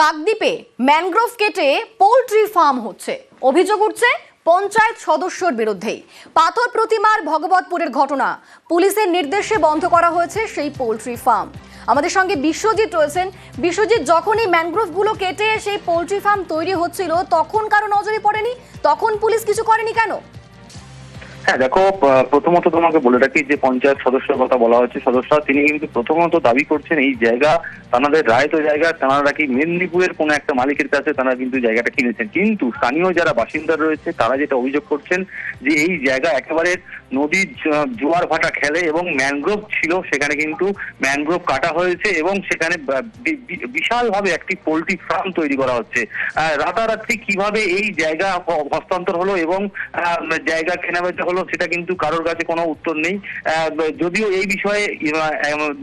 কাকদ্বীপে mangrove কেটে poultry farm হচ্ছে। অভিযোগ উঠছে পঞ্চায়েত সদস্যর বিরুদ্ধেই। পাথর প্রতিমার ভগবতপুরের ঘটনা পুলিশের নির্দেশে বন্ধ করা হয়েছে সেই পোলট্রি ফার্ম। আমাদের সঙ্গে বিশ্বজিৎ রয়েছেন। বিশ্বজিৎ, যখনই ম্যানগ্রোভগুলো কেটে সেই পোলট্রি ফার্ম তৈরি হচ্ছিল, তখন কারও নজরে পড়েনি? তখন পুলিশ কিছু করেনি কেন? হ্যাঁ দেখো প্রথমত তোমাকে বলে রাখি যে পঞ্চায়েত সদস্যের কথা বলা হচ্ছে। সদস্য তিনি কিন্তু প্রথমত দাবি করছেন এই জায়গা তাদের রায়ত জায়গা, তারা নাকি মেদিনীপুরের কোনো একটা মালিকের কাছে তারা কিন্তু জায়গাটা কিনেছেন। কিন্তু স্থানীয় যারা বাসিন্দা রয়েছে, তারা যেটা অভিযোগ করছেন যে এই জায়গা একেবারে নদীর জোয়ার ভাটা খেলে এবং ম্যানগ্রোভ ছিল, সেখানে কিন্তু ম্যানগ্রোভ কাটা হয়েছে এবং সেখানে বিশালভাবে একটি পোল্ট্রি ফার্ম তৈরি করা হচ্ছে। রাতারাতি কীভাবে এই জায়গা হস্তান্তর হলো এবং জায়গা কেনাবেচা হলো সেটা কিন্তু কারোর কাছে কোনো উত্তর নেই। যদিও এই বিষয়ে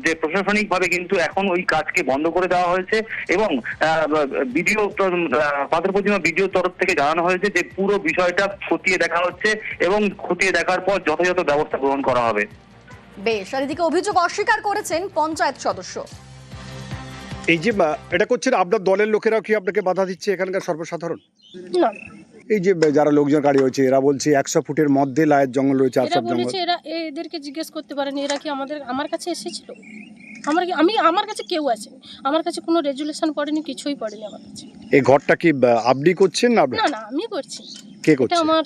যে প্রশাসনিক ভাবে কিন্তু এখন ওই কাজকে বন্ধ করে দেওয়া হয়েছে এবং ভিডিও পাথর প্রতিমা ভিডিও তরফ থেকে জানানো হয়েছে যে পুরো বিষয়টা খতিয়ে দেখা হচ্ছে এবং খতিয়ে দেখার পর যথাযথ ব্যবস্থা গ্রহণ করা হবে। বেশ আর এদিকে অভিযোগ অস্বীকার করেছেন পঞ্চায়েত সদস্য। এই যে এটা করছেন আপনার দলের লোকেরাও কি আপনাকে বাধা দিচ্ছে এখানকার সর্বসাধারণ? না এই যে যারা লোকজন গাড়ি হয়েছে এরা বলছে একশো ফুটের মধ্যে লায়ের জঙ্গল রয়েছে আর সব জঙ্গল এরা এদেরকে জিজ্ঞেস করতে পারেন এরা কি আমাদের আমার কাছে এসেছিল? আমার আমি আমার কাছে কেউ আসেনি। আমার কাছে কোনো রেজুলেশন পড়েনি কিছুই পড়েনি আমার কাছে। এই ঘরটা কি আপনি করছেন না না না আমি করছি। কে করছে? আমার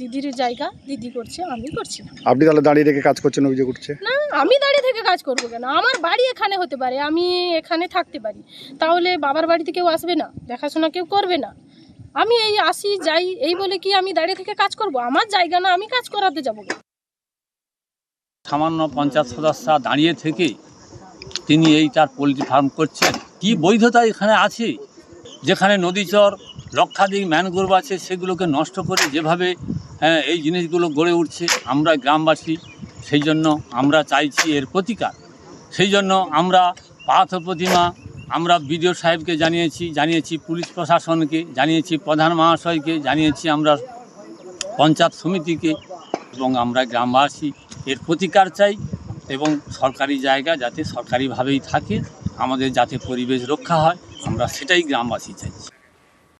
দিদির জায়গা দিদি করছে আমি করছি না। আপনি তাহলে দাঁড়িয়ে রেখে কাজ করছেন অভিযোগ করছে না আমি দাঁড়িয়ে থেকে কাজ করব কেন? আমার বাড়ি এখানে হতে পারে আমি এখানে থাকতে পারি। তাহলে বাবার বাড়িতে কেউ আসবে না? দেখাশোনা কেউ করবে না? আমি এই আসি যাই এই বলে কি আমি দাঁড়িয়ে থেকে কাজ করব? আমার জায়গা না আমি কাজ করাতে যাব? সামান্য পঞ্চায়েত সদস্য দাঁড়িয়ে থেকে তিনি এই তার পোলট্রি ফার্ম করছেন। কি বৈধতা এখানে আছে? যেখানে নদীচর লক্ষাধিক ম্যানগ্রোভ আছে সেগুলোকে নষ্ট করে যেভাবে হ্যাঁ, এই জিনিসগুলো গড়ে উঠছে আমরা গ্রামবাসী সেই জন্য আমরা চাইছি এর প্রতিকার। সেই জন্য আমরা পাথ প্রতিমা আমরা বিডিও সাহেবকে জানিয়েছি জানিয়েছি পুলিশ প্রশাসনকে, জানিয়েছি প্রধান মহাশয়কে, জানিয়েছি আমরা পঞ্চায়েত সমিতিকে এবং আমরা গ্রামবাসী। এর প্রতিকার চাই এবং সরকারি জায়গা যাতে সরকারিভাবেই থাকে, আমাদের যাতে পরিবেশ রক্ষা হয়, আমরা সেটাই গ্রামবাসী চাইছি।